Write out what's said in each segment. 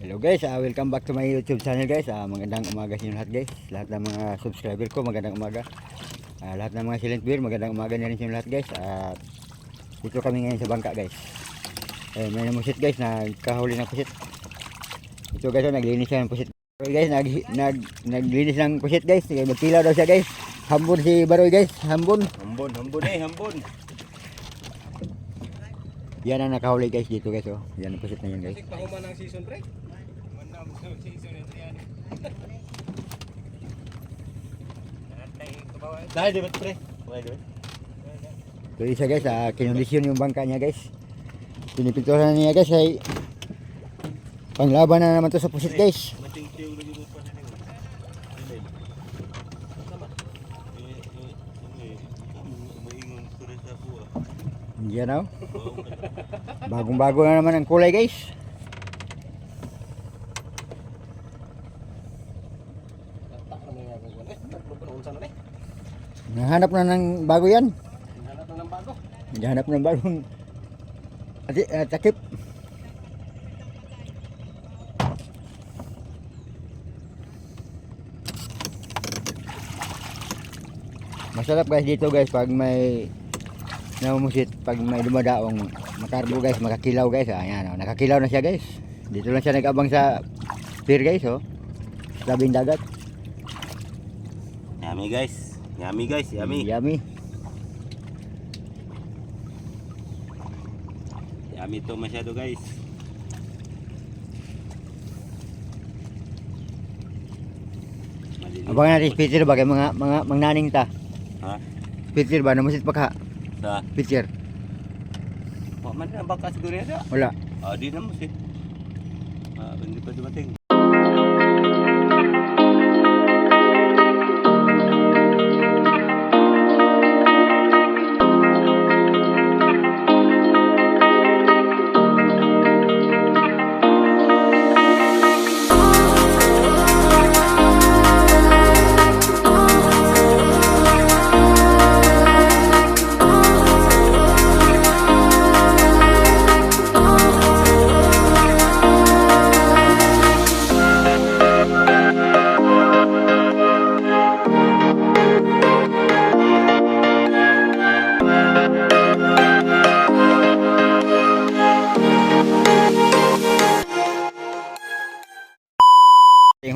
Hello guys, ah, welcome back to my YouTube channel guys. Ah, magandang umaga sa inyo lahat guys. Lahat ng mga subscriber ko, magandang umaga. Ah, lahat ng mga silent viewer, magandang umaga na rin sa inyo lahat guys. At dito kami ngayon sa bangka guys. Eh, may namusit guys, nagkahuli ng pusit. Ito guys, oh, naglinis siya ng pusit. Baroy guys, nag, nag, naglinis ng pusit guys. Sige, Magkilaw daw siya guys. Hambon si Baroy guys, hambon. Hambon, hambon eh, hambon. Yan ang nakahuli guys dito guys. Oh. Yan ang pusit na yan guys. Kasi pahuman ng season pre. Manam sa season ito yan. Dahil ba pre? Dahil ba? So isa guys, ah, kinondisyon yung bangka niya guys. Pinipinturan niya guys ay panglaban na naman to sa pusit guys. Na. Yan oh. Bagong-bago na naman ang kulay guys. Tak na mga kung eh. Tatlo pa unsa na eh. Nahanap na ng bago yan. Hanap na ng bago. Nahanap ng bagong Ati, ah, takip. Masarap guys dito guys pag may namumusit pag may dumadaong makarbo guys makakilaw guys ah, ayan oh, nakakilaw na siya guys dito lang siya nag-abang sa pier guys oh sa tabing dagat Yummy guys. Yummy guys, yummy. yummy Yummy to masyado guys. Abangan natin si Peter ba kay mga mga mangnaning ta Ha? Peter ba namusit pa ka Sa Peter Wa man na baka siguro yan. wala Ah, di na mo si. Ah, hindi pa dumating.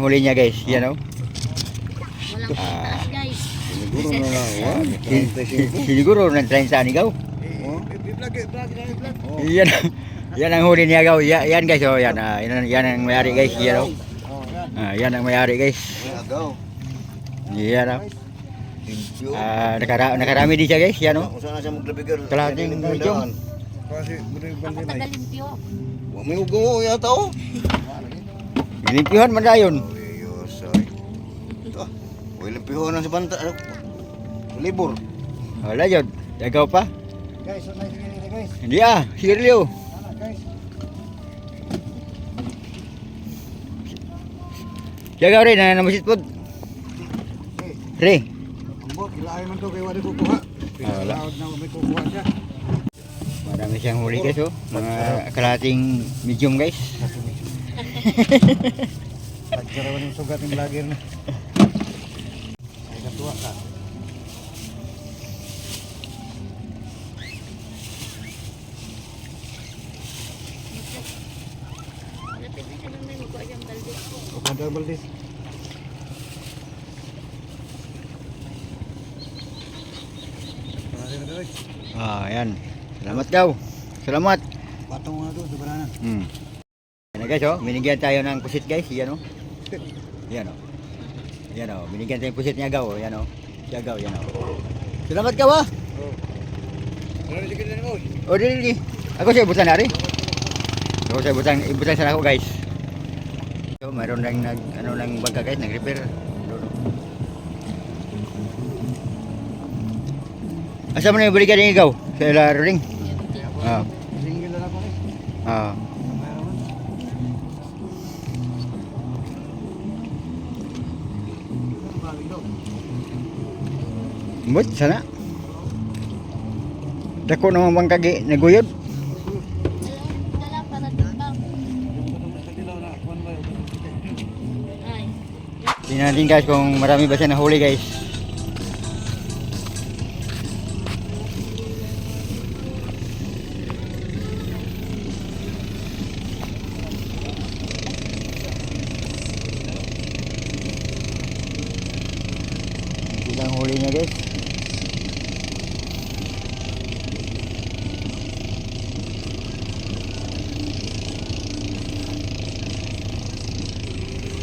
Huli niya guys. Yan oh Walang pitaas guys. Siguro na lang. Si- siguro ng 30 anigaw. Yan yan ang huli niya gaw yan, yan guys. Oh yan ah, yan, yan ang mayari guys. Yan oh ah, yan ang mayari guys. Yan oh ah, nakara nakarami din siya guys. Yan oh. Kalahating. Ako tagalimpyo. May ugo yata oh. Limpyuhan man dayon ay. Ito. Na si banta. ano? Libur. wala yun yagaw pa Guys, nice ganito guys. hindi ah sirlyo guys. yagaw rin na namusit po re Ambot, ilahay man to kay wala kukuha. Ah, wala. na may kukuha siya. marami siyang huli guys oh mga kalating medium guys Nagsarawan yung sugat ng vlogger na. Ay, natuwa ka. Na siyang balde. Ah yan salamat gaw salamat Patong nga doon sa banana. Hmm. Na guys oh, binigyan tayo ng pusit guys, yan oh. Yan oh. Yan oh, binigyan tayo ng pusit niya gaw, oh. yan oh. Siya gaw, yan oh. Salamat gaw ah. Ano na sige mo? O dili dili. Ako siya ibutan na rin. Ako siya ibutan, ibutan sa ako guys. So, mayroon lang nag, ano lang bangka guys, nag-repair. Asa mo na yung balikan ng ikaw? Sa ila ring? Ah. Ah. Mut sana. Dako naman bang kagi naguyod? Tingnan natin guys kung marami ba siya nahuli guys. Ilang huli niya guys.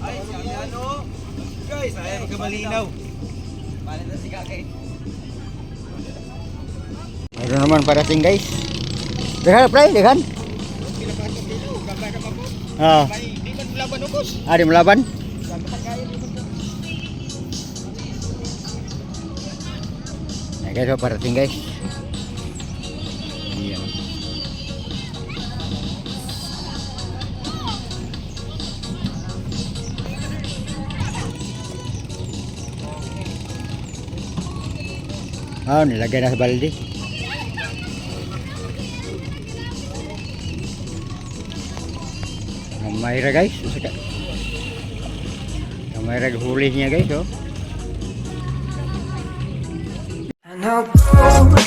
madto? Oo. Guys, ayaw magkamalinaw. Palit na si kakay. Meron naman parating guys. Dekan pre, dekan. Ah, May di man laban ukos. ada melaban. Nah guys, oh, parating guys. Oh, nilagay na sa balde. Gamay ra guys. Saka. Gamay ra huli niya guys oh. I'll go